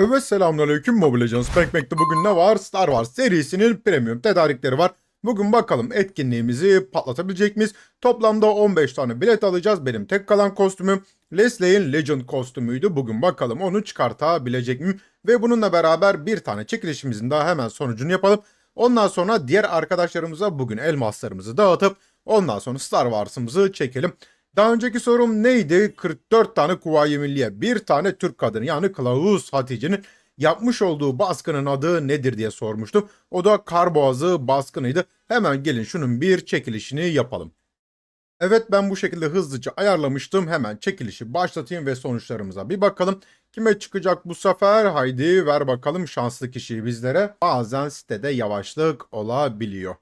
Evet selamünaleyküm Mobile Legends Backpack'te bugün ne var? Star Wars serisinin premium tedarikleri var. Bugün bakalım etkinliğimizi patlatabilecek miyiz? Toplamda 15 tane bilet alacağız. Benim tek kalan kostümüm Leslie'in Legend kostümüydü. Bugün bakalım onu çıkartabilecek miyim? Ve bununla beraber bir tane çekilişimizin daha hemen sonucunu yapalım. Ondan sonra diğer arkadaşlarımıza bugün elmaslarımızı dağıtıp ondan sonra Star Wars'ımızı çekelim. Daha önceki sorum neydi? 44 tane Kuvayi Milliye, bir tane Türk kadını yani Kılavuz Hatice'nin yapmış olduğu baskının adı nedir diye sormuştum. O da Karboğazı baskınıydı. Hemen gelin şunun bir çekilişini yapalım. Evet ben bu şekilde hızlıca ayarlamıştım. Hemen çekilişi başlatayım ve sonuçlarımıza bir bakalım. Kime çıkacak bu sefer? Haydi ver bakalım şanslı kişiyi bizlere. Bazen sitede yavaşlık olabiliyor.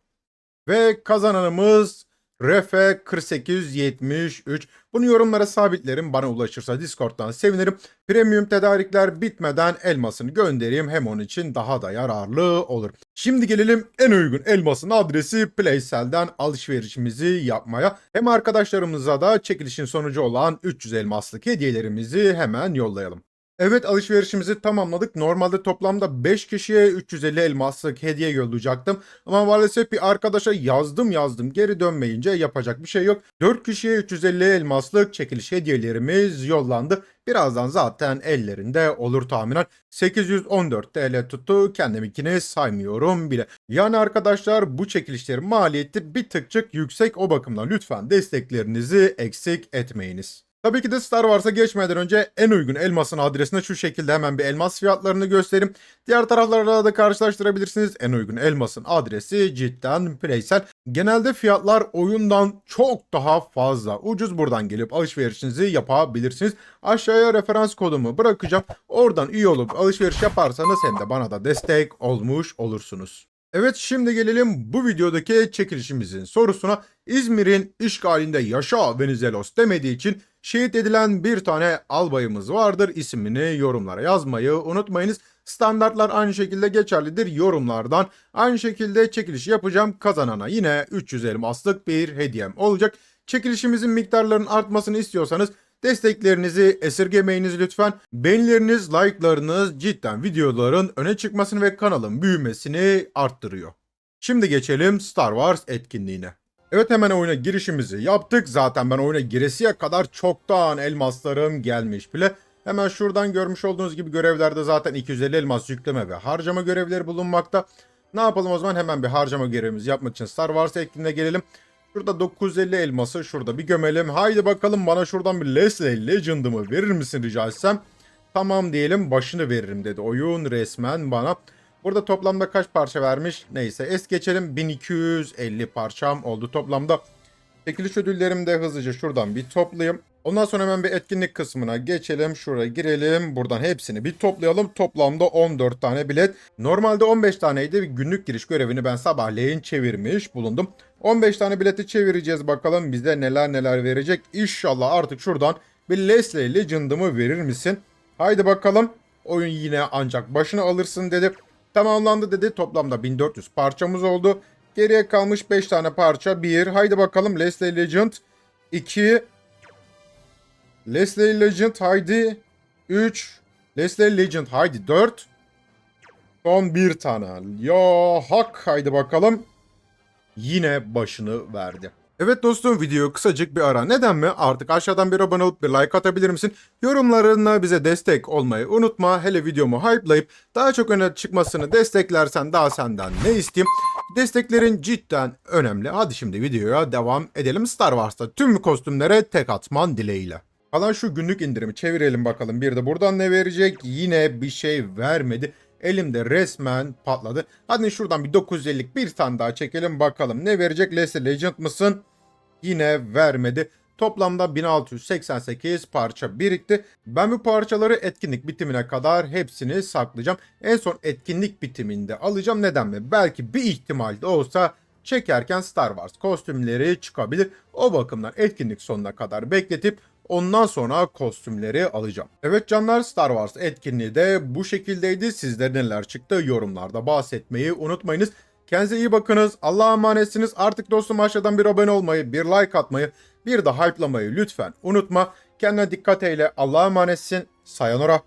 Ve kazananımız Refe 4873. Bunu yorumlara sabitlerim. Bana ulaşırsa Discord'dan sevinirim. Premium tedarikler bitmeden elmasını göndereyim. Hem onun için daha da yararlı olur. Şimdi gelelim en uygun elmasın adresi Playsel'den alışverişimizi yapmaya. Hem arkadaşlarımıza da çekilişin sonucu olan 300 elmaslık hediyelerimizi hemen yollayalım. Evet alışverişimizi tamamladık. Normalde toplamda 5 kişiye 350 elmaslık hediye yollayacaktım. Ama maalesef bir arkadaşa yazdım yazdım geri dönmeyince yapacak bir şey yok. 4 kişiye 350 elmaslık çekiliş hediyelerimiz yollandı. Birazdan zaten ellerinde olur tahminen. 814 TL tuttu. Kendiminkini saymıyorum bile. Yani arkadaşlar bu çekilişlerin maliyeti bir tıkçık yüksek o bakımdan lütfen desteklerinizi eksik etmeyiniz. Tabii ki de Star Wars'a geçmeden önce en uygun elmasın adresine şu şekilde hemen bir elmas fiyatlarını göstereyim. Diğer taraflarla da karşılaştırabilirsiniz. En uygun elmasın adresi cidden Playsel. Genelde fiyatlar oyundan çok daha fazla. Ucuz buradan gelip alışverişinizi yapabilirsiniz. Aşağıya referans kodumu bırakacağım. Oradan üye olup alışveriş yaparsanız hem de bana da destek olmuş olursunuz. Evet şimdi gelelim bu videodaki çekilişimizin sorusuna. İzmir'in işgalinde yaşa Venizelos demediği için şehit edilen bir tane albayımız vardır. İsmini yorumlara yazmayı unutmayınız. Standartlar aynı şekilde geçerlidir yorumlardan. Aynı şekilde çekiliş yapacağım. Kazanana yine 300 elmaslık bir hediyem olacak. Çekilişimizin miktarlarının artmasını istiyorsanız Desteklerinizi esirgemeyiniz lütfen. Beğenileriniz, like'larınız cidden videoların öne çıkmasını ve kanalın büyümesini arttırıyor. Şimdi geçelim Star Wars etkinliğine. Evet hemen oyuna girişimizi yaptık. Zaten ben oyuna giresiye kadar çoktan elmaslarım gelmiş bile. Hemen şuradan görmüş olduğunuz gibi görevlerde zaten 250 elmas yükleme ve harcama görevleri bulunmakta. Ne yapalım o zaman hemen bir harcama görevimizi yapmak için Star Wars etkinliğine gelelim. Şurada 950 elması şurada bir gömelim. Haydi bakalım bana şuradan bir Leslie Legend'ımı verir misin rica etsem. Tamam diyelim başını veririm dedi oyun resmen bana. Burada toplamda kaç parça vermiş? Neyse es geçelim. 1250 parçam oldu toplamda. Çekiliş ödüllerimi de hızlıca şuradan bir toplayayım. Ondan sonra hemen bir etkinlik kısmına geçelim. Şuraya girelim. Buradan hepsini bir toplayalım. Toplamda 14 tane bilet. Normalde 15 taneydi. Bir günlük giriş görevini ben sabahleyin çevirmiş bulundum. 15 tane bileti çevireceğiz bakalım bize neler neler verecek. İnşallah artık şuradan bir Leslie Legend'ımı verir misin? Haydi bakalım. Oyun yine ancak başına alırsın dedi. Tamamlandı dedi. Toplamda 1400 parçamız oldu. Geriye kalmış 5 tane parça. 1. Haydi bakalım Leslie Legend. 2. Leslie Legend haydi. 3. Leslie Legend haydi 4. Son bir tane. Ya hak haydi bakalım. Yine başını verdi. Evet dostum video kısacık bir ara. Neden mi? Artık aşağıdan bir abone olup bir like atabilir misin? Yorumlarına bize destek olmayı unutma. Hele videomu hype'layıp daha çok öne çıkmasını desteklersen daha senden ne isteyeyim? Desteklerin cidden önemli. Hadi şimdi videoya devam edelim. Star Wars'ta tüm kostümlere tek atman dileğiyle. Kalan şu günlük indirimi çevirelim bakalım. Bir de buradan ne verecek? Yine bir şey vermedi. Elimde resmen patladı. Hadi şuradan bir 950'lik bir tane daha çekelim bakalım. Ne verecek? Leslie Legend mısın? Yine vermedi. Toplamda 1688 parça birikti. Ben bu parçaları etkinlik bitimine kadar hepsini saklayacağım. En son etkinlik bitiminde alacağım. Neden mi? Belki bir ihtimal de olsa çekerken Star Wars kostümleri çıkabilir. O bakımdan etkinlik sonuna kadar bekletip Ondan sonra kostümleri alacağım. Evet canlar Star Wars etkinliği de bu şekildeydi. Sizler neler çıktı yorumlarda bahsetmeyi unutmayınız. Kendinize iyi bakınız. Allah'a emanetsiniz. Artık dostum aşağıdan bir abone olmayı, bir like atmayı, bir de hype'lamayı lütfen unutma. Kendine dikkat eyle. Allah'a emanetsin. Sayonara.